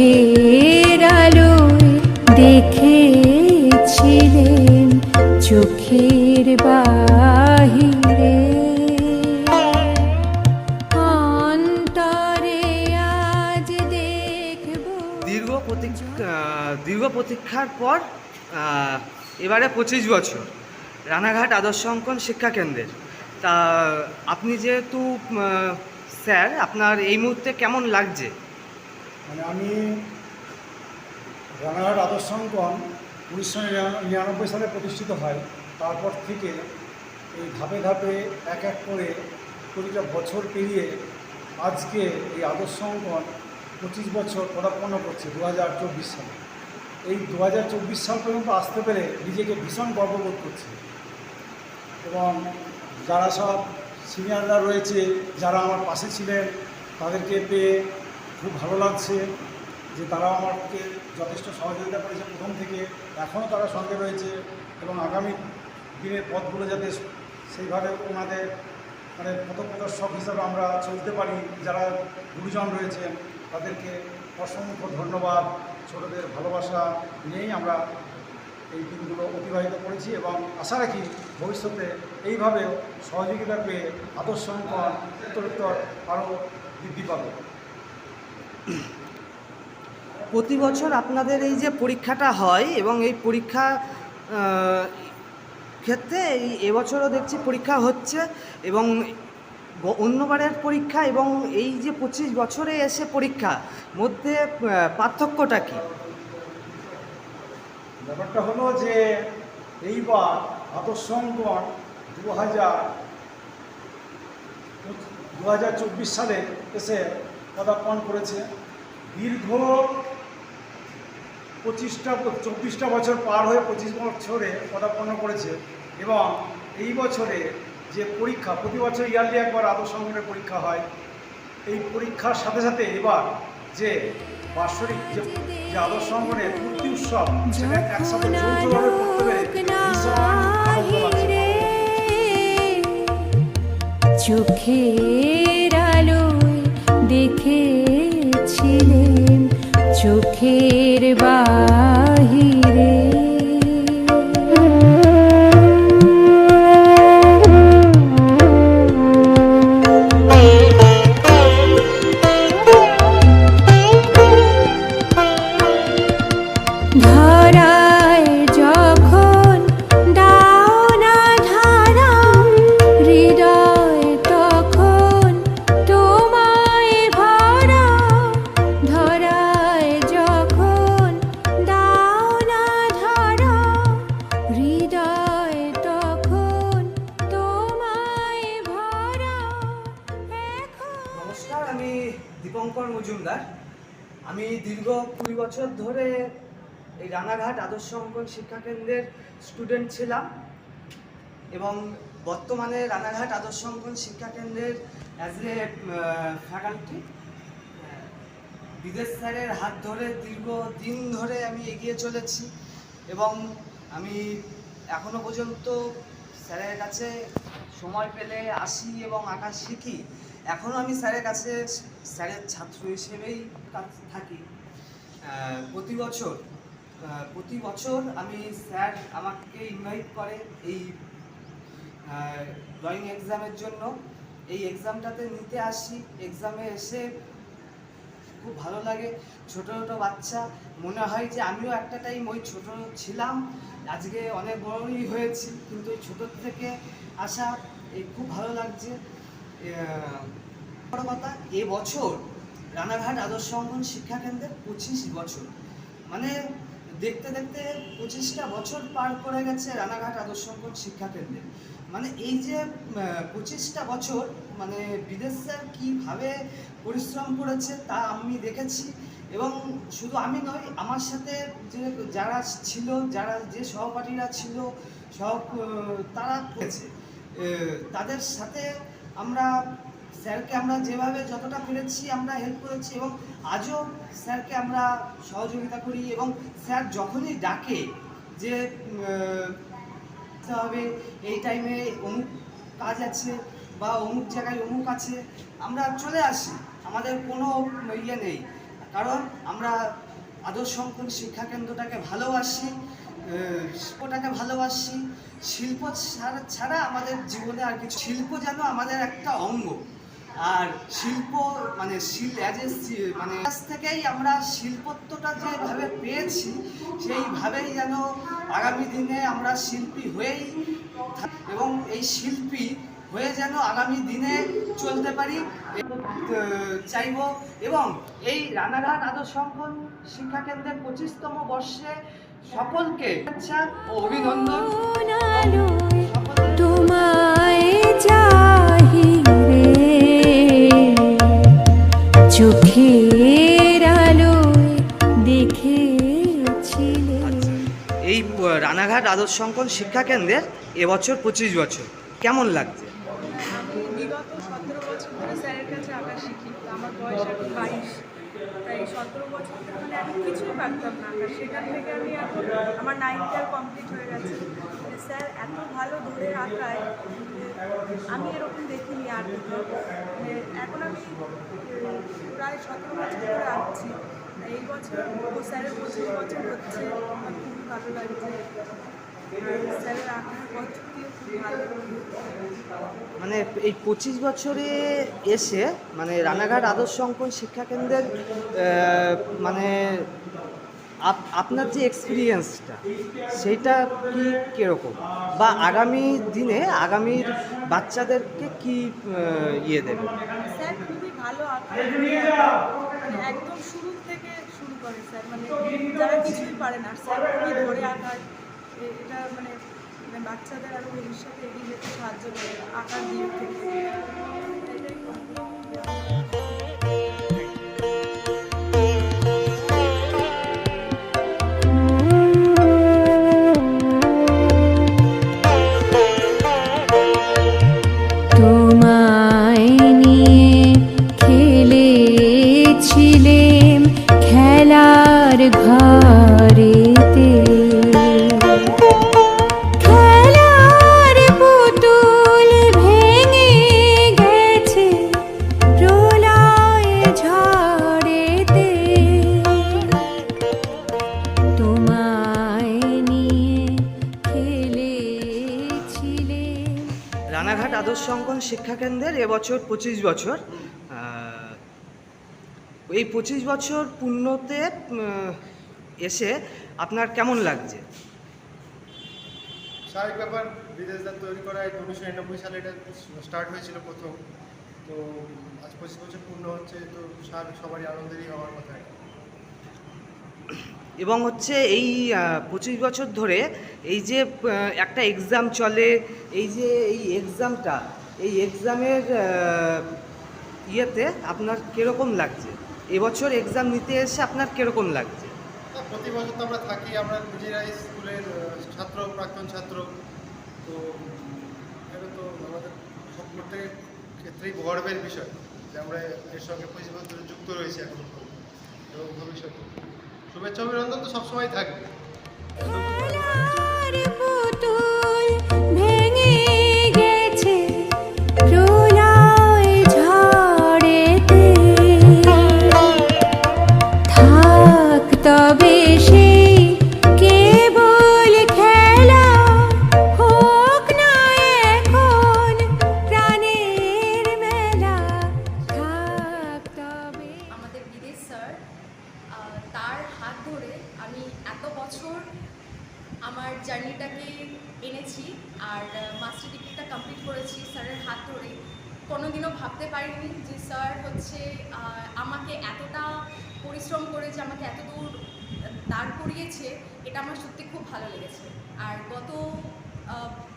চোখের আলোয় দেখেছিলেন চোখের বাহিরে। অন্তরে আজ দেখব দীর্ঘ প্রতীক্ষা, দীর্ঘ প্রতীক্ষার পর এবারে পঁচিশ বছর। রানাঘাট আদর্শ অঙ্কন শিক্ষা কেন্দ্রের। তা, আপনি যেহেতু স্যার, আপনার এই মুহূর্তে কেমন লাগছে? মানে আমি রানাঘাট আদর্শ অঙ্কন উনিশশো নিরানব্বই সালে প্রতিষ্ঠিত হয়। তারপর থেকে এই ধাপে ধাপে এক এক করে প্রতিটা বছর পেরিয়ে আজকে এই আদর্শ অঙ্কন পঁচিশ বছর পদার্পণ করছে দু হাজার চব্বিশ সালে। এই দু হাজার চব্বিশ সাল পর্যন্ত আসতে পেরে নিজেকে ভীষণ গর্ববোধ করছি। এবং যারা সব সিনিয়ররা রয়েছে, যারা আমার পাশে ছিলেন, তাদেরকে পেয়ে খুব ভালো লাগছে যে তারা আমাকে যথেষ্ট সহযোগিতা করেছে প্রথম থেকে। এখনও তারা সঙ্গে রয়েছে এবং আগামী দিনের পথগুলো যাতে সেইভাবে ওনাদের মানে পথপ্রদর্শক হিসাবে আমরা চলতে পারি, যারা গুরুজন রয়েছেন তাদেরকে অসংখ্য ধন্যবাদ। ছোটদের ভালোবাসা নিয়েই আমরা এই দিনগুলো অতিবাহিত করেছি এবং আশা রাখি ভবিষ্যতে এইভাবে সহযোগিতা পেয়ে আদর্শ অঙ্কন, উত্তরোত্তর আরও বৃদ্ধি পাবে। প্রতি বছর আপনাদের এই যে পরীক্ষাটা হয় এবং এই পরীক্ষা ক্ষেত্রে এই এবছরও দেখছি পরীক্ষা হচ্ছে এবং অন্যবারের পরীক্ষা এবং এই যে পঁচিশ বছরে এসে পরীক্ষা, মধ্যে পার্থক্যটা কী? ব্যাপারটা হলো যে এইবার আদর্শ দু হাজার দু হাজার চব্বিশ সালে এসে পদার্পণ করেছে। দীর্ঘ পঁচিশটা, চব্বিশটা বছর পার হয়ে পঁচিশ বছরে পদার্পণ করেছে এবং এই বছরে যে পরীক্ষা, প্রতি বছর ইয়ারলি একবার আদর্শ অঙ্কনের পরীক্ষা হয়। এই পরীক্ষার সাথে সাথে এবার যে বাৎসরিক যে আদর্শ অঙ্কনের মূর্তি উৎসব একসাথে ভীষণ দেখেছিলেন চোখের রানাঘাট আদর্শ অঙ্কন শিক্ষা কেন্দ্রের স্টুডেন্ট ছিলাম এবং বর্তমানে রানাঘাট আদর্শ অঙ্কন শিক্ষা কেন্দ্রের অ্যাজ এ ফ্যাকাল্টি বিদেশ স্যারের হাত ধরে দীর্ঘ দিন ধরে আমি এগিয়ে চলেছি এবং আমি এখনও পর্যন্ত স্যারের কাছে সময় পেলে আসি এবং আঁকা শিখি। এখনও আমি স্যারের কাছে, স্যারের ছাত্র হিসেবেই থাকি। প্রতি বছর প্রতি বছর আমি স্যার আমাকে ইনভাইট করে এই ড্রয়িং এক্সামের জন্য। এই এক্সামটাতে নিতে আসি। এক্সামে এসে খুব ভালো লাগে। ছোট ছোটো বাচ্চা। মনে হয় যে আমিও একটা টাইম ওই ছোট ছিলাম। আজকে অনেক বড়ই হয়েছি। কিন্তু ওই ছোটোর থেকে আসা এই খুব ভালো লাগছে। বড় কথা এবছর রানাঘাট আদর্শ অঙ্গন শিক্ষা কেন্দ্রের পঁচিশ বছর। মানে দেখতে দেখতে পঁচিশটা বছর পার করে গেছে রানাঘাট আদর্শ অঙ্গন শিক্ষা কেন্দ্রে মানে এই যে পঁচিশটা বছর মানে বিদেশ স্যার কীভাবে পরিশ্রম করেছে তা আমি দেখেছি এবং শুধু আমি নই আমার সাথে যে যারা ছিল, যারা যে সহপাঠীরা ছিল, সহ তারা তাদের সাথে আমরা স্যারকে আমরা যেভাবে যতটা পেরেছি আমরা হেল্প করেছি এবং আজও স্যারকে আমরা সহযোগিতা করি এবং স্যার যখনই ডাকে যে হবে, এই টাইমে অমুক কাজ আছে বা অমুক জায়গায় অমুক আছে, আমরা চলে আসি। আমাদের কোনো ইয়ে নেই। কারণ আমরা আদর্শ অঙ্কন শিক্ষা কেন্দ্রটাকে ভালোবাসি শিল্পটাকে ভালোবাসি। শিল্প ছাড়া ছাড়া আমাদের জীবনে আর কিছু, শিল্প যেন আমাদের একটা অঙ্গ। আর শিল্প মানে অ্যাজ মানে থেকেই আমরা শিল্পত্বটা যেভাবে পেয়েছি, সেইভাবেই যেন আগামী দিনে আমরা শিল্পী হয়েই এবং এই শিল্পী হয়ে যেন আগামী দিনে চলতে পারি চাইব। এবং এই রানাঘাট আদর্শ অঙ্কন শিক্ষা কেন্দ্রের পঁচিশতম বর্ষে সকলকে ও অভিনন্দন। দেখেছিলে। এই রানাঘাট আদর্শ অঙ্কন শিক্ষা কেন্দ্রের এবছর পঁচিশ বছর। কেমন লাগছে আমি বিগত সতেরো বছর ধরে স্যারের কাছে আঁকা শিখি আমার বয়স এখন বাইশ তাই সতেরো বছর মানে আমি কিছুই পারতাম না। আঁকা সেখান থেকে আমি এখন আমার নাইন ইয়ার কমপ্লিট হয়ে গেছে। স্যার, এত ভালো দূরে আঁকায় আমি এরকম দেখিনি আর এখন আমি প্রায় সতেরো বছর ধরে আঁকছি। এই বছর স্যারের পঁচিশ বছর হচ্ছে। আমার খুব ভালো লাগছে। মানে এই পঁচিশ বছরে এসে মানে রানাঘাট আদর্শ অঙ্কন শিক্ষা কেন্দ্রের মানে আপ- আপনার যে এক্সপিরিয়েন্সটা সেইটা কি কীরকম? বা আগামী দিনে, আগামীর বাচ্চাদেরকে কি ইয়ে দেবে? একদম শুরু থেকে শুরু করে, স্যার। মানে যারা কিছুই পারে না, স্যার, খুবই ধরে এটা মানে মানে বাচ্চাদের আরও ভবিষ্যতে এগিয়ে যেতে সাহায্য করে আঁকার দিক থেকে কেন্দ্রের এবছর পঁচিশ বছর। এই পঁচিশ বছর পূর্ণতে এসে আপনার কেমন লাগছে? স্বাভাবিক ব্যাপার বিদেশদার তৈরি করা উনিশশো নিরানব্বই সালে এটা স্টার্ট হয়েছিল প্রথম। তো আজ পঁচিশ বছর পূর্ণ হচ্ছে তো সবারই আনন্দেরই হওয়ার কথা। এবং হচ্ছে এই পঁচিশ বছর ধরে এই যে একটা এক্সাম চলে এই যে এই এক্সামটা এই এক্সামের ইয়েতে আপনার কীরকম লাগছে? এবছর এক্সাম নিতে এসে আপনার কীরকম লাগছে? তা প্রতি বছর তো আমরা থাকি আমরা নিজেরাই স্কুলের ছাত্র প্রাক্তন ছাত্র। তো এটা তো আমাদের সব প্রত্যেকের ক্ষেত্রেই গর্বের বিষয় যে আমরা এর সঙ্গে পঁচিশ বছর যুক্ত রয়েছি এখন এবং ভবিষ্যতে। শুভেচ্ছা অভিনন্দন তো সবসময় থাকবে। এনেছি আর মাস্টার ডিগ্রিটা কমপ্লিট করেছি স্যারের হাত ধরে। কোনোদিনও ভাবতে পারিনি যে স্যার হচ্ছে আমাকে এতটা পরিশ্রম করে যে আমাকে এত দূর দাঁড় করিয়েছে, এটা আমার সত্যি খুব ভালো লেগেছে। আর গত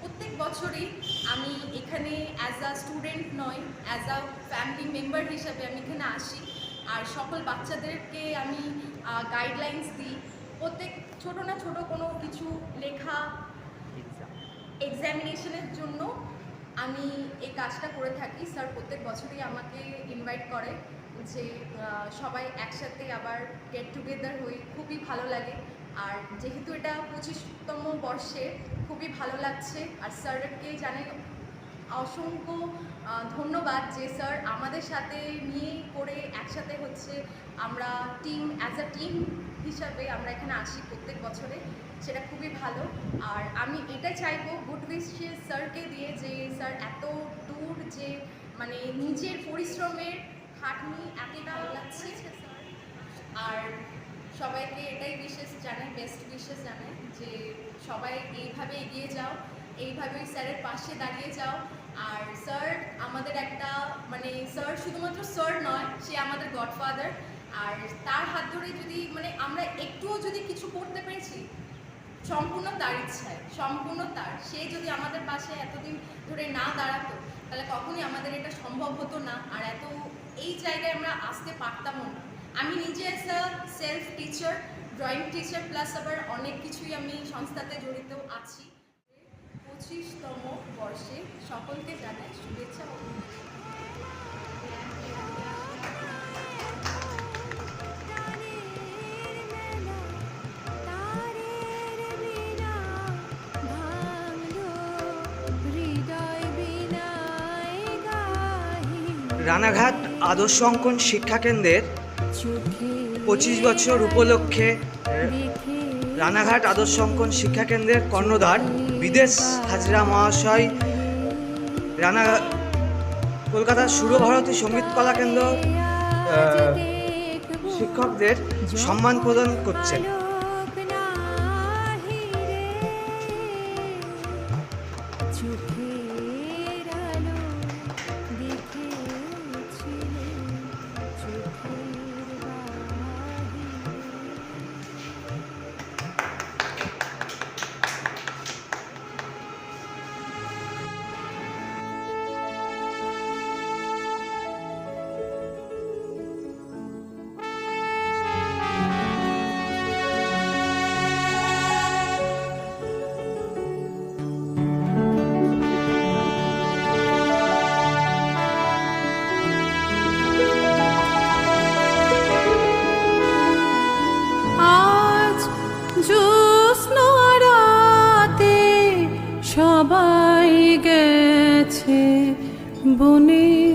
প্রত্যেক বছরই আমি এখানে অ্যাজ আ স্টুডেন্ট নয় অ্যাজ আ ফ্যামিলি মেম্বার হিসাবে আমি এখানে আসি। আর সকল বাচ্চাদেরকে আমি গাইডলাইন্স দিই। প্রত্যেক ছোটো না ছোটো কোনো কিছু লেখা এক্সামিনেশনের জন্য আমি এই কাজটা করে থাকি। স্যার প্রত্যেক বছরই আমাকে ইনভাইট করে যে সবাই একসাথে আবার গেট টুগেদার হই, খুবই ভালো লাগে। আর যেহেতু এটা পঁচিশতম বর্ষে, খুবই ভালো লাগছে। আর স্যারকে জানাই অসংখ্য ধন্যবাদ যে স্যার আমাদের সাথে নিয়ে করে একসাথে হচ্ছে আমরা টিম অ্যাজ আ টিম হিসাবে আমরা এখানে আসি প্রত্যেক বছরে। সেটা খুবই ভালো। আর আমি এটা চাইব গুড উইশেস স্যারকে দিয়ে যে স্যার এত দূর যে মানে নিজের পরিশ্রমের খাটনি এতটা লাগছে। স্যার আর সবাইকে এটাই বিশেষ জানাই বেস্ট বিশেষ জানাই যে সবাই এইভাবে এগিয়ে যাও, এইভাবেই স্যারের পাশে দাঁড়িয়ে যাও। আর স্যার আমাদের একটা মানে স্যার শুধুমাত্র স্যার নয়, সে আমাদের গডফাদার। আর তার হাত ধরে যদি মানে আমরা একটুও যদি কিছু করতে পেরেছি, সম্পূর্ণ তার ইচ্ছায়, সম্পূর্ণ তার। সে যদি আমাদের পাশে এতদিন ধরে না দাঁড়াতো, তাহলে কখনোই আমাদের এটা সম্ভব হতো না। আর এত, এই জায়গায় আমরা আসতে পারতামও না। আমি নিজে একটা self teacher drawing teacher plus আবার অনেক কিছুই আমি সংস্থাতে জড়িত আছি। পঁচিশতম বর্ষে সকলকে জানাই শুভেচ্ছা রানাঘাট আদর্শ অঙ্কন শিক্ষাকেন্দ্রের পঁচিশ বছর উপলক্ষে রানাঘাট আদর্শ অঙ্কন শিক্ষা কেন্দ্রের কর্ণধার বিদেশ হাজরা মহাশয় রানাঘাট কলকাতার সুরভারতী সংগীত কলা কেন্দ্র শিক্ষকদের সম্মান প্রদান করছেন। বনে